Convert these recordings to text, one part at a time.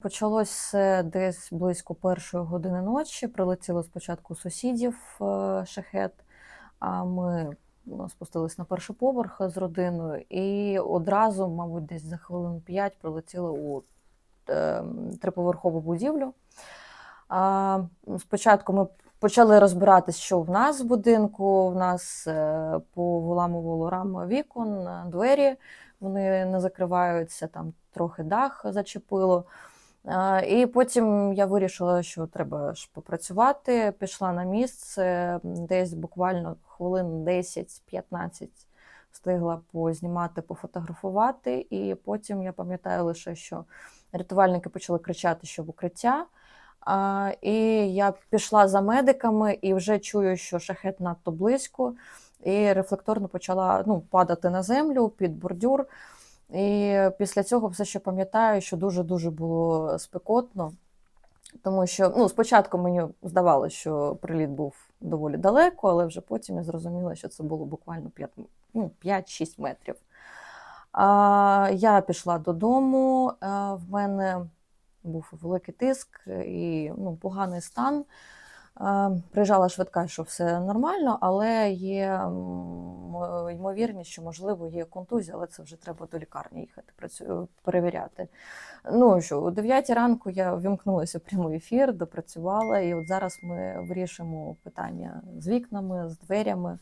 Почалось все десь близько першої години ночі. Прилетіло спочатку сусідів е, шахет, а ми ну, спустились на перший поверх з родиною, і одразу, мабуть, десь за хвилин п'ять прилетіло у е, триповерхову будівлю. Спочатку ми почали розбиратись, що в нас в будинку. В нас е, повиламувало рами вікон, двері, вони не закриваються, там трохи дах зачепило. А, І потім я вирішила, що треба ж попрацювати. Пішла на місце, десь буквально хвилин 10-15 встигла познімати, пофотографувати. І потім я пам'ятаю лише, що рятувальники почали кричати, що в укриття. І я пішла за медиками і вже чую, що шахет надто близько, і рефлекторно почала ну, падати на землю під бордюр. І після цього все ще пам'ятаю, що дуже-дуже було спекотно, тому що ну, спочатку мені здавалося, що приліт був доволі далеко, але вже потім я зрозуміла, що це було буквально 5, ну, 5-6 метрів. А, я пішла додому, а, в мене був великий тиск і ну, поганий стан. Е, Приїжджала швидка, що все нормально, але є ймовірність, що можливо є контузія, але це вже треба до лікарні їхати перевіряти. Ну що, о 9 ранку я вімкнулася в прямий ефір, допрацювала, і от зараз ми вирішимо питання з вікнами, з дверями.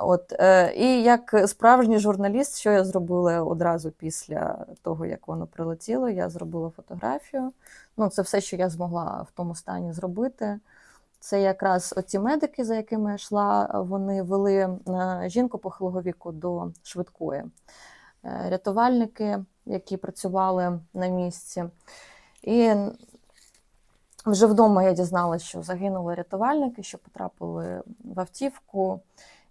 От, е, і як справжній журналіст, що я зробила одразу після того, як воно прилетіло, я зробила фотографію. Ну, це все, що я змогла в тому стані зробити. Це якраз оці медики, за якими я йшла, вони вели е, жінку похилого віку до швидкої. Е, Рятувальники, які працювали на місці. І вже вдома я дізналася, що загинули рятувальники, що потрапили в автівку.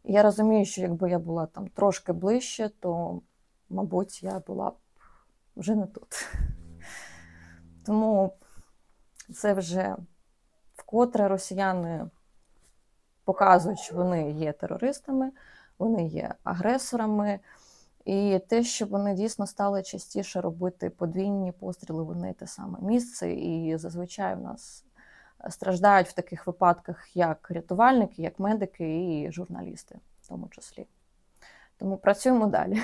Я розумію, що якби я була там трошки ближче, то, мабуть, я була б вже не тут. Тому це вже вкотре росіяни показують, що вони є терористами, вони є агресорами. І те, що вони дійсно стали частіше робити подвійні постріли в одне й те саме місце, і зазвичай в нас страждають в таких випадках як рятувальники, як медики і журналісти, в тому числі. Тому працюємо далі.